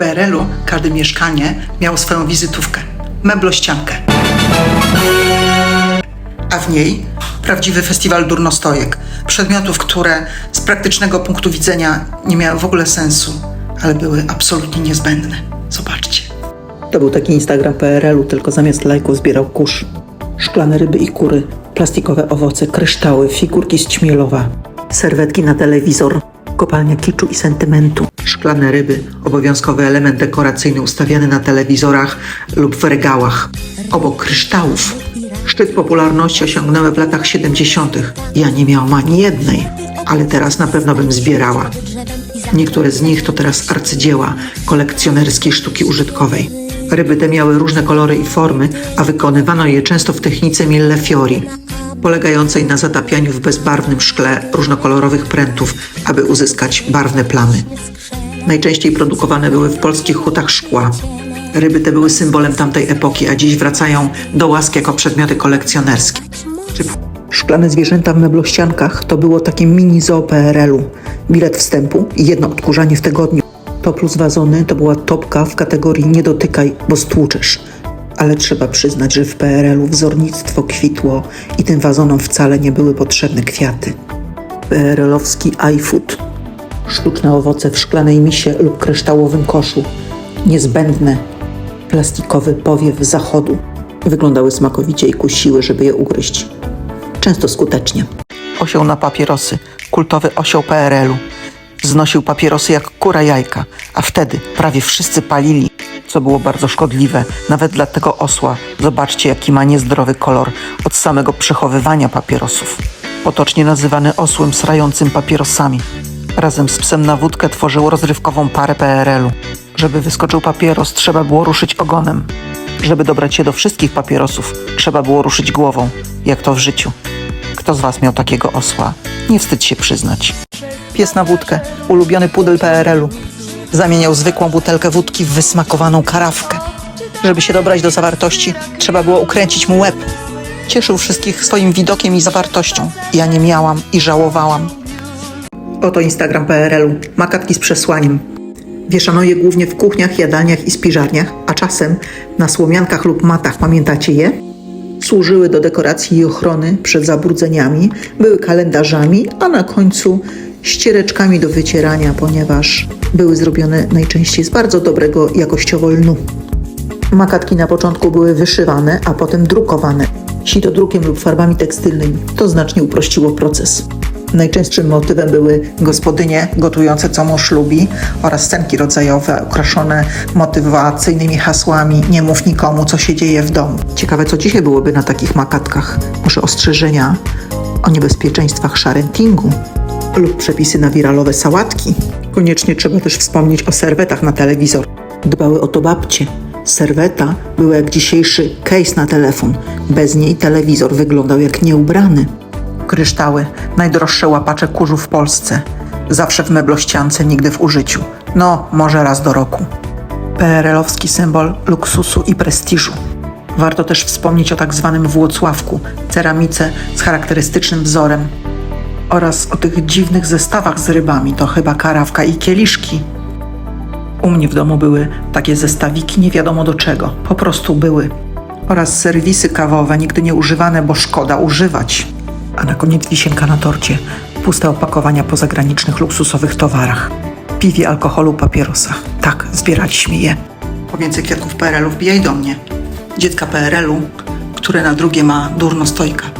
PRL-u każde mieszkanie miało swoją wizytówkę, meblościankę. A w niej prawdziwy festiwal durnostojek, przedmiotów, które z praktycznego punktu widzenia nie miały w ogóle sensu, ale były absolutnie niezbędne. Zobaczcie. To był taki Instagram PRL-u, tylko zamiast lajków zbierał kurz. Szklane ryby i kury, plastikowe owoce, kryształy, figurki z ćmielowa, serwetki na telewizor, kopalnia kiczu i sentymentu. Szklane ryby, obowiązkowy element dekoracyjny ustawiany na telewizorach lub w regałach. Obok kryształów. Szczyt popularności osiągnęły w latach 70. Ja nie miałam ani jednej, ale teraz na pewno bym zbierała. Niektóre z nich to teraz arcydzieła kolekcjonerskiej sztuki użytkowej. Ryby te miały różne kolory i formy, a wykonywano je często w technice millefiori, polegającej na zatapianiu w bezbarwnym szkle różnokolorowych prętów, aby uzyskać barwne plamy. Najczęściej produkowane były w polskich hutach szkła. Ryby te były symbolem tamtej epoki, a dziś wracają do łask jako przedmioty kolekcjonerskie. Szklane zwierzęta w meblościankach to było takie mini zoo PRL-u. Bilet wstępu i jedno odkurzanie w tygodniu. To plus wazony to była topka w kategorii nie dotykaj, bo stłuczesz. Ale trzeba przyznać, że w PRL-u wzornictwo kwitło i tym wazonom wcale nie były potrzebne kwiaty. PRL-owski iFood. Sztuczne owoce w szklanej misie lub kryształowym koszu. Niezbędne. Plastikowy powiew zachodu. Wyglądały smakowicie i kusiły, żeby je ugryźć często skutecznie. Osioł na papierosy, kultowy osioł PRL-u. Znosił papierosy jak kura jajka, a wtedy prawie wszyscy palili, co było bardzo szkodliwe, nawet dla tego osła. Zobaczcie, jaki ma niezdrowy kolor od samego przechowywania papierosów. Potocznie nazywany osłem srającym papierosami. Razem z psem na wódkę tworzył rozrywkową parę PRL-u. Żeby wyskoczył papieros, trzeba było ruszyć ogonem. Żeby dobrać się do wszystkich papierosów, trzeba było ruszyć głową, jak to w życiu. Kto z Was miał takiego osła? Nie wstydź się przyznać. Pies na wódkę, ulubiony pudel PRL-u. Zamieniał zwykłą butelkę wódki w wysmakowaną karawkę. Żeby się dobrać do zawartości, trzeba było ukręcić mu łeb. Cieszył wszystkich swoim widokiem i zawartością. Ja nie miałam i żałowałam. Oto Instagram PRL-u. Makatki z przesłaniem. Wieszano je głównie w kuchniach, jadalniach i spiżarniach, a czasem na słomiankach lub matach, pamiętacie je? Służyły do dekoracji i ochrony przed zabrudzeniami, były kalendarzami, a na końcu ściereczkami do wycierania, ponieważ były zrobione najczęściej z bardzo dobrego jakościowo lnu. Makatki na początku były wyszywane, a potem drukowane. Sito drukiem lub farbami tekstylnymi. To znacznie uprościło proces. Najczęstszym motywem były gospodynie gotujące, co mąż lubi oraz scenki rodzajowe ukraszone motywacyjnymi hasłami nie mów nikomu, co się dzieje w domu. Ciekawe, co dzisiaj byłoby na takich makatkach. Może ostrzeżenia o niebezpieczeństwach sharentingu lub przepisy na wiralowe sałatki. Koniecznie trzeba też wspomnieć o serwetach na telewizor. Dbały o to babcie. Serweta była jak dzisiejszy case na telefon. Bez niej telewizor wyglądał jak nieubrany. Kryształy, najdroższe łapacze kurzu w Polsce. Zawsze w meblościance, nigdy w użyciu. No, może raz do roku. PRL-owski symbol luksusu i prestiżu. Warto też wspomnieć o tak zwanym Włocławku, ceramice z charakterystycznym wzorem. Oraz o tych dziwnych zestawach z rybami, to chyba karawka i kieliszki. U mnie w domu były takie zestawiki nie wiadomo do czego, po prostu były. Oraz serwisy kawowe, nigdy nie używane, bo szkoda używać. A na koniec wisienka na torcie, puste opakowania po zagranicznych luksusowych towarach. Piwie, alkoholu, papierosach. Tak, zbieraliśmy je. Po więcej kwiatków PRL-u wbijaj do mnie. Dziecka PRL-u, które na drugie ma durnostojka.